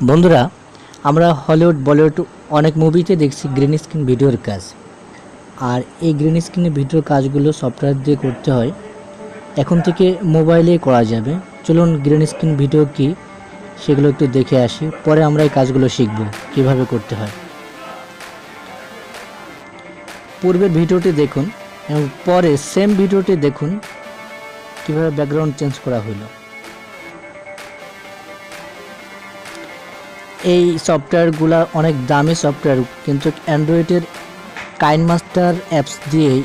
বন্ধুরা, আমরা হলিউড বলিউড অনেক মুভিতে দেখছি গ্রিন স্ক্রিন ভিডিওর কাজ। আর এই গ্রিন স্ক্রিনের ভিডিওর কাজগুলো সফটওয়্যার দিয়ে করতে হয়। এখন থেকে মোবাইলে করা যাবে। চলুন গ্রিন স্ক্রিন ভিডিও কি, সেগুলো একটু দেখে আসি। পরে আমরা এই কাজগুলো শিখব, কীভাবে করতে হয়। পূর্বের ভিডিওটি দেখুন এবং পরে সেম ভিডিওটি দেখুন, কীভাবে ব্যাকগ্রাউন্ড চেঞ্জ করা হলো। এই সফটওয়্যারগুলো অনেক দামি সফটওয়্যার কিন্তু অ্যান্ড্রয়েডের কাইন মাস্টার অ্যাপস দিয়েই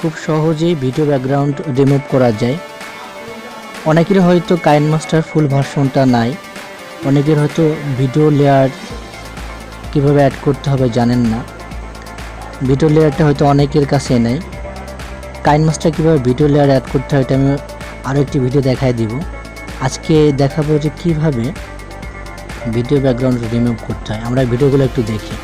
খুব সহজেই ভিডিও ব্যাকগ্রাউন্ড রিমুভ করা যায়। অনেকের হয়তো কাইন মাস্টার ফুল ভার্সনটা নাই, অনেকের হয়তো ভিডিও লেয়ার কীভাবে অ্যাড করতে হবে জানেন না। ভিডিও লেয়ারটা হয়তো অনেকের কাছে নেই। কাইন মাস্টার কীভাবে ভিডিও লেয়ার অ্যাড করতে হয় এটা আমি আরও একটি ভিডিও দেখায় দিব। আজকে দেখাবো যে কীভাবে ভিডিও ব্যাকগ্রাউন্ড রিমুভ করতে হয়, আমরা ভিডিওগুলো একটু দেখি।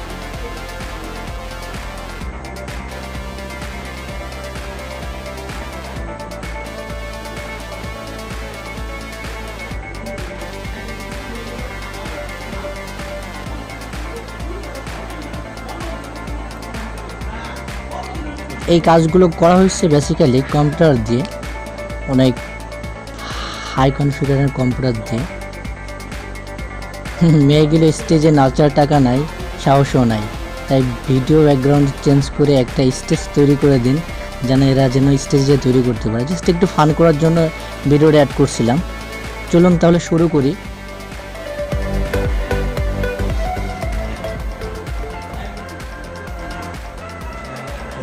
এই কাজগুলো করা হয়েছে বেসিক্যালি কম্পিউটার দিয়ে, অনেক হাই কনফিগারের কম্পিউটার দিয়ে। মেয়েগুলো স্টেজে নাচার টাকা নাই, সাহসও নাই। তাই ভিডিও ব্যাকগ্রাউন্ড চেঞ্জ করে একটা স্টেজ তৈরি করে দিন, যেন এরা যেন স্টেজে তৈরি করতে পারে। জাস্ট একটু ফান করার জন্য ভিডিওটা অ্যাড করছিলাম। চলুন তাহলে শুরু করি।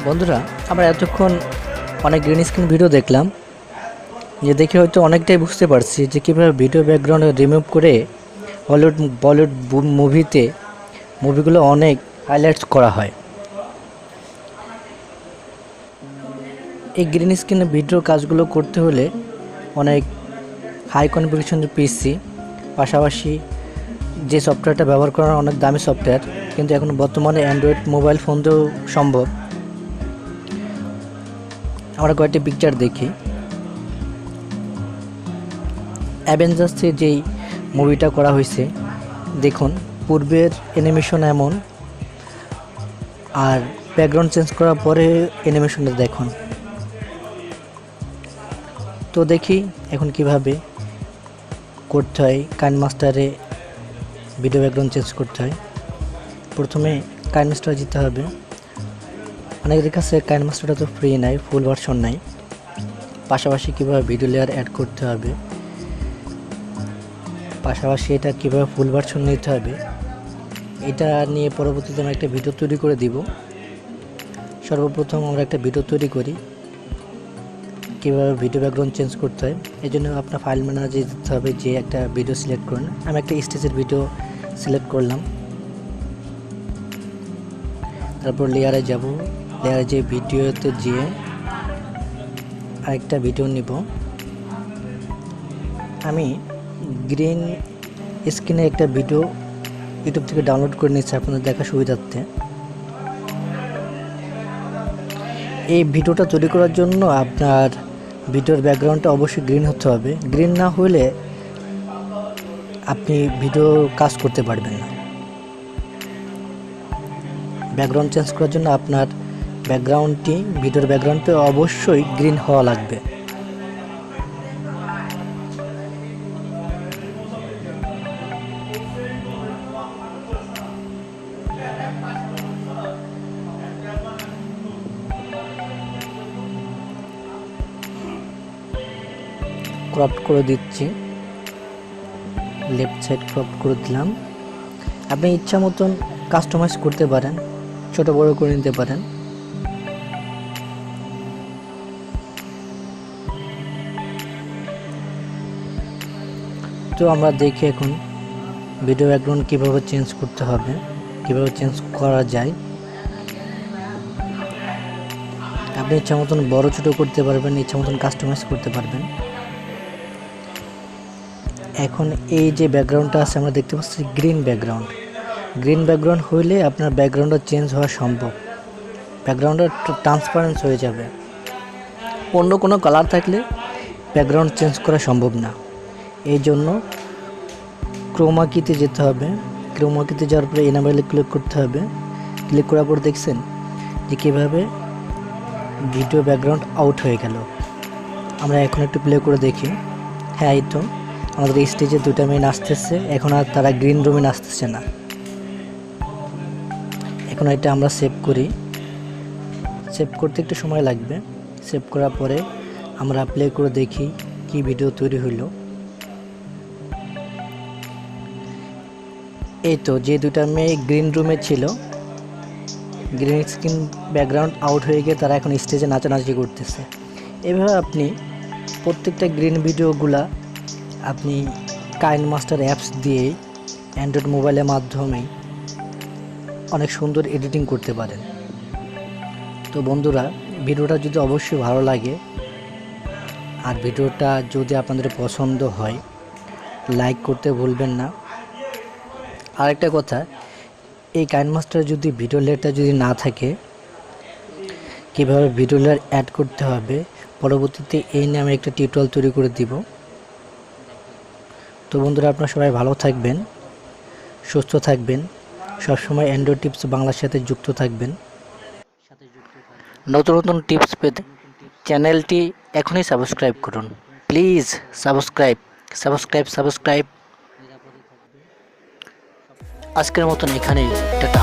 বন্ধুরা, আমরা এতক্ষণ অনেক গ্রিন স্ক্রিন ভিডিও দেখলাম। যে দেখে হয়তো অনেকটাই বুঝতে পারছি যে কীভাবে ভিডিও ব্যাকগ্রাউন্ড রিমুভ করে হলিউড বলিউড মুভিতে মুভিগুলো অনেক হাইলাইটস করা হয়। এই গ্রিন স্ক্রিনে ভিডিও কাজগুলো করতে হলে অনেক হাই কনফিগেশনের পিসি পাশাপাশি যে সফটওয়্যারটা ব্যবহার করা হয় অনেক দামি সফটওয়্যার কিন্তু এখন বর্তমানে অ্যান্ড্রয়েড মোবাইল ফোন দিয়েও সম্ভব। আমরা কয়েকটি পিকচার দেখি। অ্যাভেঞ্জার্সে যেই মুভিটা করা হয়েছে। দেখুন, পূর্বের অ্যানিমেশন এমন, আর ব্যাকগ্রাউন্ড চেঞ্জ করার পরে অ্যানিমেশনটা দেখুন। তো দেখি এখন কীভাবে করতে হয় কাইন মাস্টারে ভিডিও ব্যাকগ্রাউন্ড চেঞ্জ করতে হয়। প্রথমে কাইন মাস্টার যেতে হবে। অনেকের কাছে কাইন মাস্টারটা তো ফ্রি নাই ফুল ভার্সন নাই। পাশাপাশি কীভাবে ভিডিও লেয়ার অ্যাড করতে হবে। পাশাপাশি এটা কীভাবে ফুল ভার্সন নিতে হবে, এটা নিয়ে পরবর্তীতে আমরা একটা ভিডিও তৈরি করে দিব। সর্বপ্রথম আমরা একটা ভিডিও তৈরি করি, কীভাবে ভিডিও ব্যাকগ্রাউন্ড চেঞ্জ করতে হয়। এই জন্য আপনার ফাইল ম্যানেজারে যেতে হবে, যে একটা ভিডিও সিলেক্ট করুন। আমি একটা স্টেজের ভিডিও সিলেক্ট করলাম। তারপর লেয়ারে যাব। লেয়ারে যে ভিডিওতে যেয়ে আরেকটা ভিডিও নিব। আমি গ্রিন স্ক্রিনে একটা ভিডিও ইউটিউব থেকে ডাউনলোড করে নিচ্ছে আপনাদের দেখা সুবিধার্থে। এই ভিডিওটা তৈরি করার জন্য আপনার ভিডিওর ব্যাকগ্রাউন্ডটা অবশ্যই গ্রিন হতে হবে। গ্রিন না হলে আপনি ভিডিও কাজ করতে পারবেন না। ব্যাকগ্রাউন্ড চেঞ্জ করার জন্য আপনার ব্যাকগ্রাউন্ডটি, ভিডিওর ব্যাকগ্রাউন্ডটি অবশ্যই গ্রিন হওয়া লাগবে। ক্রপ করে দিচ্ছি। লেফট সাইড ক্রপ করে দিলাম। আপনি ইচ্ছা মতন কাস্টমাইজ করতে পারেন, ছোট বড় করে নিতে পারেন। তো আমরা দেখি এখন ভিডিও ব্যাকগ্রাউন্ড কীভাবে চেঞ্জ করতে হবে, কীভাবে চেঞ্জ করা যায়। আপনি ইচ্ছা মতন বড়, ছোটো করতে পারবেন, ইচ্ছা মতন কাস্টমাইজ করতে পারবেন। এখন এই যে ব্যাকগ্রাউন্ডটা আছে, আমরা দেখতে পাচ্ছি গ্রিন ব্যাকগ্রাউন্ড। গ্রিন ব্যাকগ্রাউন্ড হইলে আপনার ব্যাকগ্রাউন্ডটা চেঞ্জ হওয়া সম্ভব। ব্যাকগ্রাউন্ডটা ট্রান্সপারেন্স হয়ে যাবে। অন্য কোনো কালার থাকলে ব্যাকগ্রাউন্ড চেঞ্জ করা সম্ভব না। এই জন্য ক্রোমাকিতে যেতে হবে। ক্রোমাকিতে যাওয়ার পরে এনাবেলে ক্লিক করতে হবে। ক্লিক করার পর দেখছেন যে কীভাবে ভিডিও ব্যাকগ্রাউন্ড আউট হয়ে গেল। আমরা এখন একটু প্লে করে দেখি। হ্যাঁ এই তো। আমাদের স্টেজে দুটা মেয়ে নাচতেছে এখন আর তারা গ্রিন রুমে নাচতেছে না। এখন এটা আমরা সেভ করি। সেভ করতে একটু সময় লাগবে। সেভ করার পরে আমরা প্লে করে দেখি কি ভিডিও তৈরি হইল। এই তো, যে দুটা মেয়ে গ্রিন রুমে ছিল গ্রিন স্ক্রিন ব্যাকগ্রাউন্ড আউট হয়ে গিয়ে তারা এখন স্টেজে নাচানাচি করতেছে। এভাবে আপনি প্রত্যেকটা গ্রিন ভিডিওগুলা আপনি কাইন মাস্টার অ্যাপস দিয়ে অ্যান্ড্রয়েড মোবাইলের মাধ্যমে অনেক সুন্দর এডিটিং করতে পারেন। তো বন্ধুরা, ভিডিওটা যদি অবশ্যই ভালো লাগে, আর ভিডিওটা যদি আপনাদের পছন্দ হয়, লাইক করতে ভুলবেন না। আরেকটা কথা, এই কাইন মাস্টার যদি ভিডিও লেয়ারটা যদি না থাকে, কীভাবে ভিডিও লেয়ার অ্যাড করতে হবে, পরবর্তীতে এই নিয়ে আমি একটা টিউটোরিয়াল তৈরি করে দিব। তো বন্ধুরা আপনারা সবাই ভালো থাকবেন, সুস্থ থাকবেন, সবসময় অ্যান্ড্রয়েড টিপস বাংলার সাথে যুক্ত থাকবেন। নতুন নতুন টিপস পেতে চ্যানেলটি এখনই সাবস্ক্রাইব করুন। প্লিজ সাবস্ক্রাইব সাবস্ক্রাইব সাবস্ক্রাইব আজকের মতন এখানেই, টাটা।